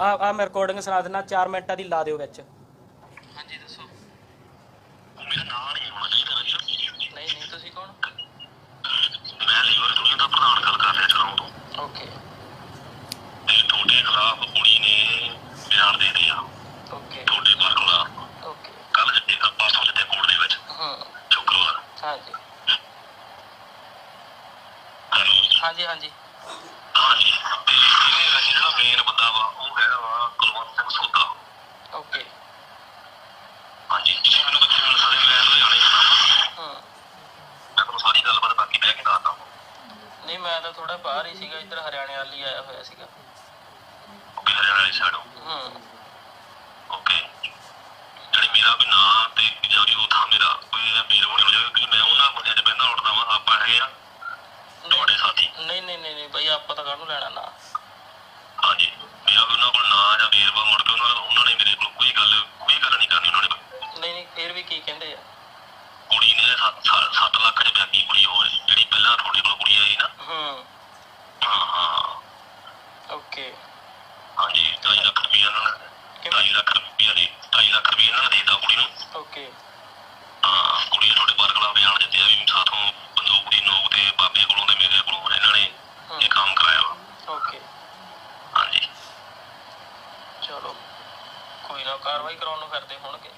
ਆ ਆ ਮੈਂ ਰਿਕਾਰਡਿੰਗ ਸੁਣਾ ਦਿੰਦਾ 4 ਮਿੰਟਾਂ ਦੀ ਲਾ ਦਿਓ ਵਿੱਚ। ਹਾਂਜੀ ਦੱਸੋ। ਮੇਰਾ ਨਾਂ ਨਹੀਂ ਹੋਣਾ ਚਾਹੀਦਾ ਨਾ ਜੀ ਨਹੀਂ ਨਹੀਂ ਤੁਸੀਂ ਕੌਣ? ਮੈਂ ਲੀਵਰ ਦੁਨੀਆ ਦਾ ਪ੍ਰਧਾਨ ਗੱਲ ਕਰ ਰਿਹਾ ਚਲਾਉਂ ਤੋਂ। ਓਕੇ ਤੇ ਤੁਹਾਡੇ ਖਿਲਾਫ ਕੁੜੀ ਨੇ ਬਿਆਨ ਦੇ ਦਿਆ ਓਕੇ ਤੁਹਾਡੇ ਪਰ ਖਿਲਾਫ। ਓਕੇ ਕੱਲ ਜਿੱਤੇ ਪਰਸੋਂ ਜਿੱਤੇ ਕੋਰਟ ਦੇ ਵਿੱਚ। ਹਾਂ। ਸ਼ੁੱਕਰਵਾਰ। ਹਾਂਜੀ। ਹਾਂਜੀ ਹਾਂਜੀ ਤੇ ਇਹਦੇ ਵਿੱਚ ਜਿਹੜਾ ਮੇਨ ਬੰਦਾ ਵਾ ਉਹ ਹੈਗਾ ਵਾ ਕੁਲਵੰਤ ਸਿੰਘ ਸੋਦਾ ਓਕੇ ਹਾਂਜੀ ਤੁਸੀਂ ਮੈਨੂੰ ਕਿੱਥੇ ਮਿਲ ਸਕਦੇ ਮੈਂ ਲੁਧਿਆਣੇ ਜਾਣਾ ਵਾ। ਹਾਂ ਮੈਂ ਤੁਹਾਨੂੰ ਸਾਰੀ ਗੱਲਬਾਤ ਬਾਕੀ ਬਹਿ ਕੇ ਦੱਸਦਾ ਨਹੀਂ ਮੈਂ ਤਾਂ ਥੋੜਾ ਬਾਹਰ ਹੀ ਸੀਗਾ ਇੱਧਰ ਹਰਿਆਣੇ ਵੱਲ ਆਇਆ ਹੋਇਆ ਸੀਗਾ। ਓਕੇ ਹਰਿਆਣਾ ਵਾਲੀ ਸਾਈਡ ਹਾਂ। ਓਕੇ ਜਿਹੜੀ ਮੇਰਾ ਵੀ ਨਾਂ ਤੇ ਜਿਹੜੀ ਉਹ ਥਾਂ ਮੇਰਾ ਕੋਈ ਇਹਦਾ ਮੇਲ ਹੋਣੀ ਹੋ ਜਾਵੇ ਕਿ ਮੈਂ ਉਹਨਾਂ ਬੰਦਿਆਂ 'ਚ ਪਹਿਲਾਂ ਉੱਠਦਾ ਵਾਂ। ਆਪਾਂ ਹੈਗੇ ਆ ਤੁਹਾਡੇ ਸਾਥੀ। ਨਹੀਂ ਨਹੀਂ ਨਹੀਂ ਨਹੀਂ ਬਈ ਆਪਾਂ ਤਾਂ ਕਾਹਨੂੰ ਲੈਣਾ ਨਾ? ਹਾਂਜੀ। ਮੇਰਾ ਵੀ ਉਹਨਾਂ ਕੋਲ ਨਾਂ ਜਾਂ ਵੇਰਵਾ ਮੁੜ ਕੇ ਉਹਨਾਂ ਉਹਨਾਂ ਨੇ ਮੇਰੇ ਕੋਲ ਕੋਈ ਗੱਲ ਕੋਈ ਗੱਲ ਨਹੀਂ ਕਰਨੀ ਉਹਨਾਂ ਨੇ। ਨਹੀਂ ਨਹੀਂ ਫੇਰ ਵੀ ਕੀ ਕਹਿੰਦੇ ਆ? ਕੁੜੀ ਨੇ 7 ਲੱਖ ਚ ਬੈਗੀ ਕੁੜੀ ਹੋਏ ਜਿਹੜੀ ਪਹਿਲਾਂ ਤੁਹਾਡੇ ਕੋਲ ਕੁੜੀ ਆਈ ਨਾ ਹਾਂ ਹਾਂ ਹਾਂ ਓਕੇ ਹਾਂਜੀ 2 ਲੱਖ ਰੁਪਏ ਉਹਨਾਂ ਨੇ ਕਿਵੇਂ 2 ਲੱਖ ਰੁਪਏ ਦੇ 2 ਲੱਖ ਰੁਪਏ ਇਹਨਾਂ ਨੇ ਦੇਤਾ ਕੁੜੀ ਨੂੰ ਓਕੇ ਹਾਂ ਕੁੜੀ ਨੇ ਤੁਹਾਡੇ ਬਾਰੇ ਕੋਲ ਬਿਆਨ ਦਿੱਤੇ ਆ ਵੀ ਸਾਥੋਂ ਬੰਦੂਕ ਦੀ ਨੋਕ ਤੇ ਬਾਬੇ ਕੋਲੋਂ ਤੇ ਮੇਰੇ ਕੋਲੋਂ ਇਹਨਾਂ ਨੇ ਇਹ ਕੰਮ ਕਰਾਇਆ ਵਾ ਓਕੇ ਹਾਂਜੀ ਚਲੋ ਕੋਈ ਨਾ ਕਾਰਵਾਈ ਕਰਾਉਣ ਨੂੰ ਫਿਰਦੇ ਹੋਣਗੇ।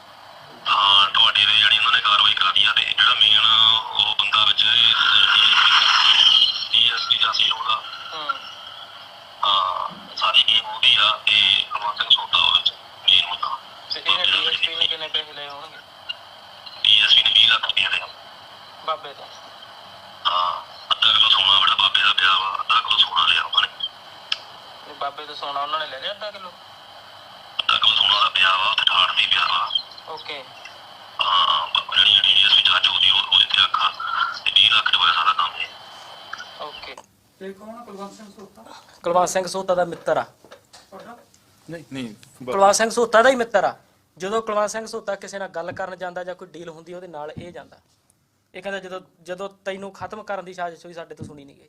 ਹਾਂ ਤੁਹਾਡੇ ਦੇ ਜਿਹੜੀ ਉਹਨਾਂ ਨੇ ਕਾਰਵਾਈ ਕਰਾਈ ਆ ਤੇ ਜਿਹੜਾ ਮੇਨ ਉਹ ਬੰਦਾ ਵਿੱਚ ਡੀਐਸਪੀ ਜਾਸੀ ਉਹਦਾ ਹਾਂ। ਸਾਰੀ ਗੇਮ ਉਹਦੀ ਆ ਤੇ ਕੁਲਵੰਤ ਸਿੰਘ ਸੋਦਾ ਉਹ ਵਿੱਚ ਮੇਨ ਮੁੱਦਾ। ਤੇ ਇਹ ਡੀਐਸਪੀ ਨੇ ਕਿੰਨੇ ਪੈਸੇ ਲਏ ਹੋਣਗੇ? ਡੀਐਸਪੀ ਨੇ 20 ਲੱਖ ਰੁਪਏ ਦੇ ਬਾਬੇ ਤੋਂ? ਹਾਂ ਅੱਧਾ ਕਿਲੋ ਸੋਨਾ ਬੜਾ ਬਾਬੇ ਦਾ ਪਿਆ ਵਾ ਅੱਧਾ ਕਿਲੋ ਸੋਨਾ ਲਿਆ ਉਹਨਾਂ ਨੇ। ਤੇ ਬਾਬੇ ਤੋਂ ਸੋਨਾ ਉਹਨਾਂ ਨੇ ਲੈ ਲਿਆ ਅੱਧਾ ਕਿਲੋ? ਅੱਧਾ ਕਿਲੋ ਸੋਨਾ ਦਾ ਪਿਆ ਵਾ ਤੇ ਠਾੜ ਦੀ ਪਿਆ ਵਾ। ਓਕੇ। ਹਾਂ ਜਿਹੜੀ ਡੀਐਸਪੀ ਜੱਜ ਉਹਦੀ ਉਹ- ਉਹਦੇ ਤੇ ਅੱਖਾਂ ਤੇ 20 ਲੱਖ ਰੁਪਏ ਸਾਰਾ ਕੰਮ ਹੈ ਓਕੇ। ਤੇ ਕੌਣ ਆ? ਕੁਲਵੰਤ ਸਿੰਘ ਸੋਤਾ? ਕੁਲਵੰਤ ਸਿੰਘ ਸੋਤਾ ਦਾ ਮਿੱਤਰ ਆ। ਤੁਹਾਡਾ? ਨਹੀਂ ਨਹੀਂ ਕੁਲਵੰਤ ਸਿੰਘ ਸੋਤਾ ਦਾ ਹੀ ਮਿੱਤਰ ਆ। ਜਦੋਂ ਕੁਲਵੰਤ ਸਿੰਘ ਸੋਤਾ ਕਿਸੇ ਨਾਲ ਗੱਲ ਕਰਨ ਜਾਂਦਾ ਜਾਂ ਕੋਈ ਡੀਲ ਹੁੰਦੀ ਉਹਦੇ ਨਾਲ ਇਹ ਜਾਂਦਾ। ਇਹ ਕਹਿੰਦਾ ਜਦੋਂ ਜਦੋਂ ਤੈਨੂੰ ਖਤਮ ਕਰਨ ਦੀ ਸਾਜ਼ਿਸ਼ ਹੋਈ ਸਾਡੇ ਤੋਂ ਸੁਣੀ ਨਹੀਂ ਗਈ।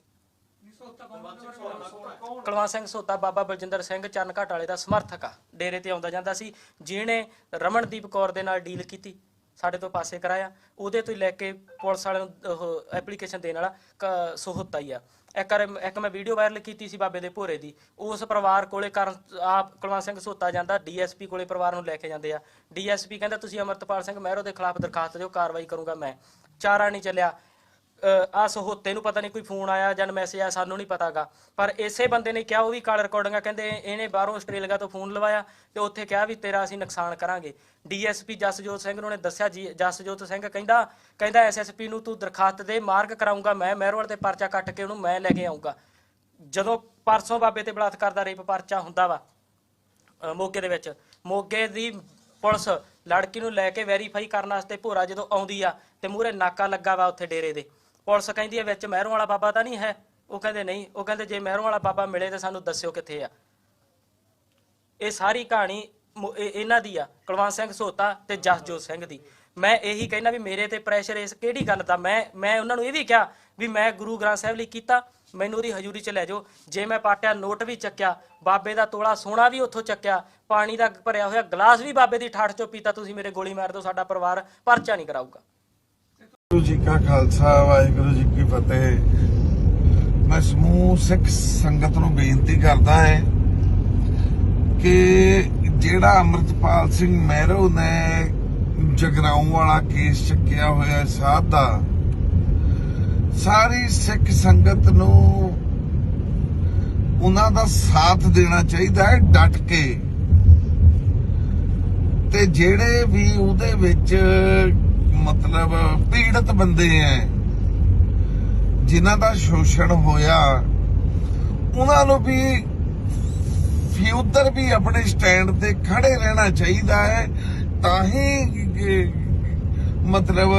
ਕੁਲਵੰਤ ਸਿੰਘ ਸੋਤਾ ਬਾਬਾ ਬਲਜਿੰਦਰ ਸਿੰਘ ਚਰਨਘਾਟ ਵਾਲੇ ਦਾ ਸਮਰਥਕ ਆ। ਡੇਰੇ ਤੇ ਆਉਂਦਾ ਜਾਂਦਾ ਸੀ ਜਿਹਨੇ ਰਮਨਦੀਪ ਕੌਰ ਦੇ ਨਾਲ ਡੀਲ ਕੀਤੀ ਸਾਡੇ ਤੋਂ ਪਾਸੇ ਕਰਾਇਆ। ਉਹਦੇ ਤੋਂ ਲੈ ਕੇ ਪੁਲਿਸ ਵਾਲਿਆਂ ਨੂੰ ਉਹ ਐਪਲੀਕੇਸ਼ਨ ਦੇਣ ਵਾਲਾ ਸੋਹਤਾ ਹੀ ਆ। ਇੱਕ ਵਾਰ ਇੱਕ ਮੈਂ ਵੀਡੀਓ ਵਾਇਰਲ ਕੀਤੀ ਸੀ ਬਾਬੇ ਦੇ ਭੋਰੇ ਦੀ। ਉਸ ਪਰਿਵਾਰ ਕੋਲੇ ਕਰਨ ਆਪ ਕੁਲਵੰਤ ਸਿੰਘ ਸੋਤਾ ਜਾਂਦਾ ਡੀਐਸਪੀ ਕੋਲੇ ਪਰਿਵਾਰ ਨੂੰ ਲੈ ਕੇ ਜਾਂਦੇ ਆ। ਡੀਐਸਪੀ ਕਹਿੰਦਾ ਤੁਸੀਂ ਅਮਰਤਪਾਲ ਸਿੰਘ ਮਹਿਰੋ ਦੇ ਖਿਲਾਫ ਦਰਖਾਸਤ ਦਿਓ ਕਾਰਵਾਈ ਕਰੂੰਗਾ ਮੈਂ। ਚਾਰਾ ਨਹੀਂ ਚੱਲਿਆ। ਆ ਸਹੋਤੇ ਨੂੰ ਪਤਾ ਨਹੀਂ ਕੋਈ ਫੋਨ ਆਇਆ ਜਾਂ ਮੈਸੇਜ ਆਇਆ, ਸਾਨੂੰ ਨਹੀਂ ਪਤਾਗਾ। ਪਰ ਇਸੇ ਬੰਦੇ ਨੇ ਕਿਹਾ, ਉਹ ਵੀ ਕਾਲ ਰਿਕਾਰਡਿੰਗਾਂ ਕਹਿੰਦੇ ਇਹਨੇ ਬਾਹਰੋਂ ਆਸਟ੍ਰੇਲੀਆ ਤੋਂ ਫੋਨ ਲਵਾਇਆ ਤੇ ਉੱਥੇ ਕਿਹਾ ਵੀ ਤੇਰਾ ਅਸੀਂ ਨੁਕਸਾਨ ਕਰਾਂਗੇ। ਡੀਐਸਪੀ ਜਸਜੋਤ ਸਿੰਘ ਨੂੰ ਨੇ ਦੱਸਿਆ, ਜੀ, ਜਸਜੋਤ ਸਿੰਘ ਕਹਿੰਦਾ ਕਹਿੰਦਾ ਐਸਐਸਪੀ ਨੂੰ ਤੂੰ ਦਰਖਾਸਤ ਦੇ ਮਾਰਕ ਕਰਾਉਂਗਾ ਮੈਂ ਮਹਿਰੋਵਾਲ ਤੇ ਪਰਚਾ ਕੱਟ ਕੇ ਉਹਨੂੰ ਮੈਂ ਲੈ ਕੇ ਆਉਂਗਾ ਜਦੋਂ ਪਰਸੋਂ ਬਾਬੇ ਤੇ ਬਲਾਤਕਾਰ ਦਾ ਰੇਪ ਪਰਚਾ ਹੁੰਦਾ ਵਾ ਮੋਗੇ ਦੇ ਵਿੱਚ, ਮੋਗੇ ਦੀ ਪੁਲਿਸ ਲੜਕੀ ਨੂੰ ਲੈ ਕੇ ਵੈਰੀਫਾਈ ਕਰਨ ਵਾਸਤੇ ਭੋਰਾ ਜਦੋਂ ਆਉਂਦੀ ਆ ਤੇ ਮੂਹਰੇ ਨਾਕਾ ਲੱਗਾ ਵਾ ਉੱਥੇ ਡੇਰੇ ਦੇ। ਪੁਲਿਸ ਕਹਿੰਦੀ ਹੈ, ਵਿੱਚ ਮਹਿਰੋਂ ਵਾਲਾ ਬਾਬਾ ਤਾਂ ਨਹੀਂ ਹੈ? ਉਹ ਕਹਿੰਦੇ, ਨਹੀਂ। ਉਹ ਕਹਿੰਦੇ, ਜੇ ਮਹਿਰੋਂ ਵਾਲਾ ਬਾਬਾ ਮਿਲੇ ਤਾਂ ਸਾਨੂੰ ਦੱਸਿਓ ਕਿੱਥੇ ਆ। ਇਹ ਸਾਰੀ ਕਹਾਣੀ ਇਹਨਾਂ ਦੀ ਆ, ਕੁਲਵੰਤ ਸਿੰਘ ਸੋਤਾ ਤੇ ਜਸਜੋਤ ਸਿੰਘ ਦੀ। ਮੈਂ ਇਹੀ ਕਹਿਣਾ ਵੀ ਮੇਰੇ ਤੇ ਪ੍ਰੈਸ਼ਰ ਇਸ ਕਿਹੜੀ ਗੱਲ ਦਾ? ਮੈਂ ਮੈਂ ਉਹਨਾਂ ਨੂੰ ਇਹ ਵੀ ਕਿਹਾ ਵੀ ਮੈਂ ਗੁਰੂ ਗ੍ਰੰਥ ਸਾਹਿਬ ਲਈ ਕੀਤਾ, ਮੈਨੂੰ ਉਹਦੀ ਹਜ਼ੂਰੀ ਚ ਲੈ ਜਾਓ। ਜੇ ਮੈਂ ਪਾਟਿਆ ਨੋਟ ਵੀ ਚੱਕਿਆ, ਬਾਬੇ ਦਾ ਤੋਲਾ ਸੋਨਾ ਵੀ ਉੱਥੋਂ ਚੱਕਿਆ, ਪਾਣੀ ਦਾ ਭਰਿਆ ਹੋਇਆ ਗਲਾਸ ਵੀ ਬਾਬੇ ਦੀ ਠਾਠ ਚੋਂ ਪੀਤਾ, ਤੁਸੀਂ ਮੇਰੇ ਗੋਲੀ ਮਾਰ ਦਿਓ, ਸਾਡਾ ਪਰਿਵਾਰ ਪਰਚਾ ਨਹੀਂ ਕਰਾਊਗਾ। ਵਾਹਿਗੁਰੂ ਜੀ ਕਾ ਖਾਲਸਾ, ਵਾਹਿਗੁਰੂ ਜੀ ਕੀ ਫਤਿਹ। ਮੈਂ ਸਮੂਹ ਸਿੱਖ ਸੰਗਤ ਨੂੰ ਬੇਨਤੀ ਕਰਦਾ ਹੈ ਕਿ ਜਿਹੜਾ ਅਮਰਤਪਾਲ ਸਿੰਘ ਮਹਿਰੋ ਨੇ ਜਗਰਾਉਂ ਵਾਲਾ ਕੇਸ ਚੱਕਿਆ ਹੋਇਆ ਹੈ ਸਾਧ ਦਾ, ਸਾਰੀ ਸਿੱਖ ਸੰਗਤ ਨੂੰ ਉਹਨਾਂ ਦਾ ਸਾਥ ਦੇਣਾ ਚਾਹੀਦਾ ਹੈ ਡਟ ਕੇ। ਤੇ ਜਿਹੜੇ ਵੀ ਉਹਦੇ ਵਿੱਚ ਮਤਲਬ ਪੀੜਤ ਬੰਦੇ ਐ। ਜਿਨ੍ਹਾਂ ਦਾ ਸ਼ੋਸ਼ਣ ਹੋਇਆ, ਉਹਨਾਂ ਨੂੰ ਵੀ ਫਿਊਦਰ ਵੀ ਆਪਣੇ ਸਟੈਂਡ ਤੇ ਖੜੇ ਰਹਿਣਾ ਚਾਹੀਦਾ ਹੈ ਤਾਂ ਹੀ ਮਤਲਬ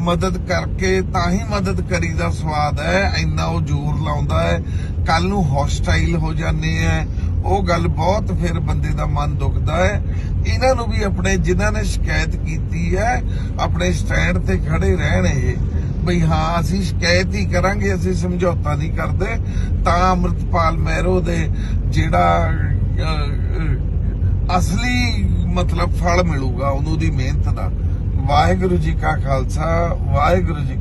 ਮਦਦ ਕਰਕੇ, ਤਾਂ ਹੀ ਮਦਦ ਕਰੀ ਦਾ ਸਵਾਦ ਹੈ ਇੰਨਾ ਉਹ ਜ਼ੋਰ ਲਾਉਂਦਾ ਹੈ ਕੱਲ ਨੂੰ ਹੌਸਟਾਈਲ ਹੋ ਜਾਂਦੇ ਆ ਉਹ ਗੱਲ ਬਹੁਤ ਫਿਰ ਬੰਦੇ ਦਾ ਮਨ ਦੁਖਦਾ ਹੈ। ਇਹਨਾਂ ਨੂੰ ਵੀ ਆਪਣੇ ਜਿਨ੍ਹਾਂ ਨੇ ਸ਼ਿਕਾਇਤ ਕੀਤੀ ਹੈ, ਆਪਣੇ ਸਟੈਂਡ ਤੇ ਖੜੇ ਰਹਿਣ ਇਹ। ਬਈ ਹਾਂ, ਅਸੀਂ ਸ਼ਿਕਾਇਤ ਹੀ ਕਰਾਂਗੇ, ਅਸੀਂ ਸਮਝੌਤਾ ਨਹੀਂ ਕਰਦੇ। ਤਾਂ ਅਮਰਤਪਾਲ ਮਹਿਰੋ ਦੇ ਜਿਹੜਾ ਅਸਲੀ ਮਤਲਬ ਫਲ ਮਿਲੂਗਾ ਉਹਨੂੰ ਦੀ ਮਿਹਨਤ ਦਾ। ਵਾਹਿਗੁਰੂ ਜੀ ਕਾ ਖਾਲਸਾ, ਵਾਹਿਗੁਰੂ ਜੀ